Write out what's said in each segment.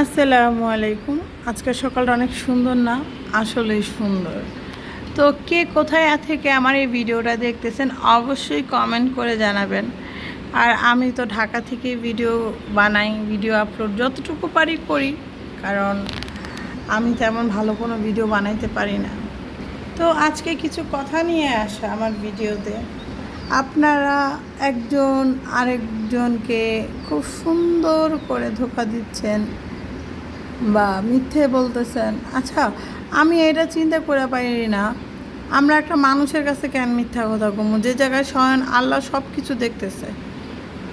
আসসালামু আলাইকুম। আজকে সকালটা অনেক সুন্দর না? আসলেই সুন্দর। তো কে কোথায় থেকে আমার এই ভিডিওটা দেখতেছেন অবশ্যই কমেন্ট করে জানাবেন। আর আমি তো ঢাকা থেকে ভিডিও বানাই, ভিডিও আপলোড যতটুকু পারি করি, কারণ আমি তেমন ভালো কোনো ভিডিও বানাইতে পারি না। তো আজকে কিছু কথা নিয়ে আসা আমার ভিডিওতে। আপনারা একজন আরেকজনকে খুব সুন্দর করে ধোকা দিচ্ছেন। বা মিথ্যে বলতেছেন। আচ্ছা আমি এটা চিন্তা করে পারি না। আমরা একটা মানুষের কাছে কেন মিথ্যা কথা কমু যে জায়গায় স্বয়ং আল্লাহ সব কিছু দেখতেছে।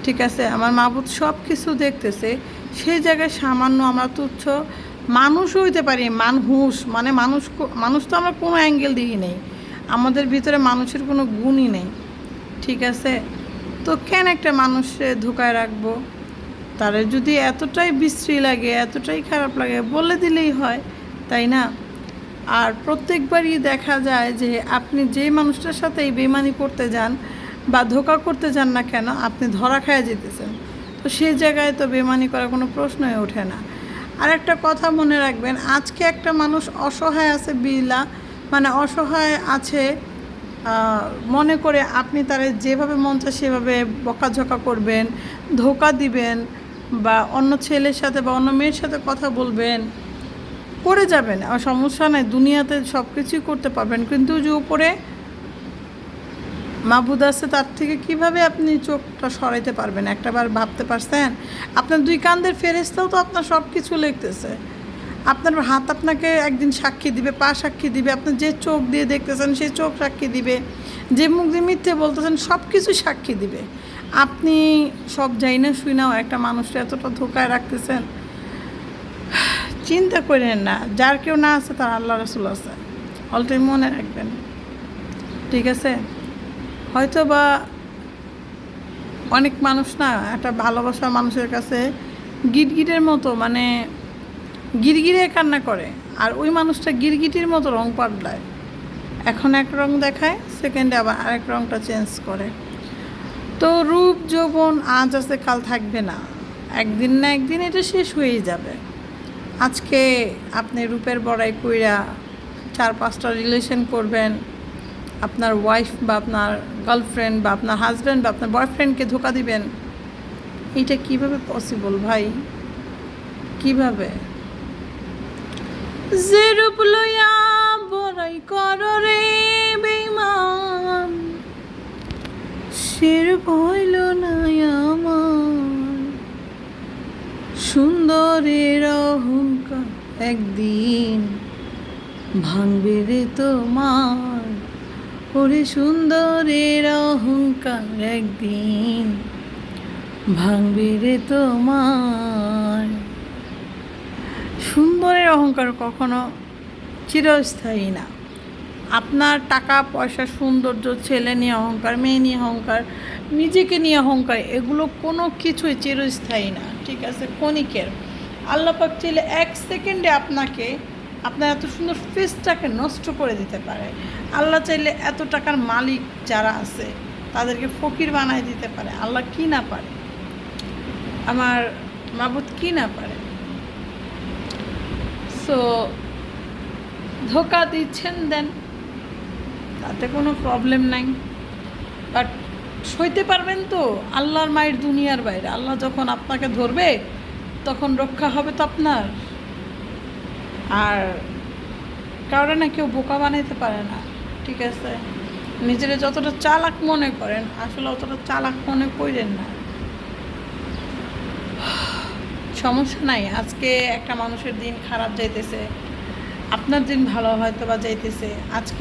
ঠিক আছে, আমার মাবুদ সব কিছু দেখতেছে। সেই জায়গায় সামান্য আমরা তুচ্ছ মানুষ হইতে পারি, মানুষ। মানে মানুষ মানুষ তো আমরা কোনো অ্যাঙ্গেল দিই নেই। আমাদের ভিতরে মানুষের কোনো গুণই নেই। ঠিক আছে, তো কেন একটা মানুষে ধোকায় রাখব? তারা যদি এতটাই বিশ্রী লাগে, এতটাই খারাপ লাগে, বলে দিলেই হয়, তাই না? আর প্রত্যেকবারই দেখা যায় যে আপনি যে মানুষটার সাথে এই বেমানি করতে যান বা ধোকা করতে যান না কেন, আপনি ধরা খায় যেতেছেন। তো সেই জায়গায় তো বেমানি করার কোনো প্রশ্নই ওঠে না। আর একটা কথা মনে রাখবেন, আজকে একটা মানুষ অসহায় আছে বিলা মানে অসহায় আছে মনে করে আপনি তারে যেভাবে মন চায় সেভাবে বকাঝকা করবেন, ধোকা দিবেন বা অন্য ছেলের সাথে বা অন্য মেয়ের সাথে কথা বলবেন, করে যাবেন। আর সমস্যা নাই, দুনিয়াতে সব কিছুই করতে পারবেন। কিন্তু যে উপরে মাবুদ আছে, তার থেকে কীভাবে আপনি চোখটা সরাইতে পারবেন? একটাবার ভাবতে পারছেন? আপনার দুই কান্দের ফেরেস্তাও তো আপনার সব কিছু লিখতেছে। আপনার হাত আপনাকে একদিন সাক্ষী দিবে, পা সাক্ষী দিবে। আপনি যে চোখ দিয়ে দেখতেছেন সেই চোখ সাক্ষী দিবে। যে মুখ দিয়ে মিথ্যে বলতেছেন সব কিছু সাক্ষী দিবে। আপনি সব যাই না শুই নাও, একটা মানুষটা এতটা ধোকায় রাখতেছেন। চিন্তা করেন না, যার কেউ না আছে তার আল্লাহ রসুল আছে। অলটাই মনে রাখবেন। ঠিক আছে? হয়তো বা অনেক মানুষ না, একটা ভালোবাসা মানুষের কাছে গিটগিটের মতো মানে গিরগিরে কান্না করে, আর ওই মানুষটা গিরগিটির মতো রং পাল্টায়। এখন এক রং দেখায় সেকেন্ডে আবার আরেক রংটা চেঞ্জ করে। তো রূপ যৌবন আজ আছে, কাল থাকবে না। একদিন না একদিন এটা শেষ হয়েই যাবে। আজকে আপনি রূপের বড়াই কইরা চার পাঁচটা রিলেশন করবেন। আপনার ওয়াইফ বা আপনার গার্লফ্রেন্ড বা আপনার হাজব্যান্ড বা আপনার বয়ফ্রেন্ডকে ধোকা দিবেন। এটা কীভাবে পসিবল ভাই? কীভাবে? যে রূপ লইয়া বড়াই কর রে বেমান হইল না আমার। সুন্দরের অহংকার একদিন ভাঙবে রে তোমার। ওরে সুন্দরের অহংকার একদিন ভাঙবে রে তোমার। সুন্দরের অহংকার কখনো চিরস্থায়ী না। আপনার টাকা, পয়সা, সৌন্দর্য, ছেলে নিয়ে অহংকার, মেয়ে নিয়ে অহংকার নিজেকে নিয়ে অহংকার, এগুলো কোনো কিছুই চিরস্থায়ী না, ঠিক আছে? ক্ষণিকের। আল্লাপাক চাইলে এক সেকেন্ডে আপনাকে, আপনার এত সুন্দর ফেসটাকে নষ্ট করে দিতে পারে। আল্লাহ চাইলে এত টাকার মালিক যারা আছে, তাদেরকে ফকির বানায় দিতে পারে। আল্লাহ কি না পারে? আমার মাবুদ কি না পারে? সো ধোকা দিচ্ছেন দেন, তাতে কোনো প্রবলেম নাই। বাট সইতে পারবেন তো? আল্লাহর মায়ের দুনিয়ার বাইরে। আল্লাহ যখন আপনাকে ধরবে, তখন রক্ষা হবে তো আপনার। আর কারণে না কেউ বোকা বানাইতে পারে না, ঠিক আছে? নিজেরা যতটা চালাক মনে করেন, আসলে অতটা চালাক মনে করেন না। সমস্যা নাই, আজকে একটা মানুষের দিন খারাপ যাইতেছে, আপনার দিন ভালো হয়তো বা যাইতেছে, আজকে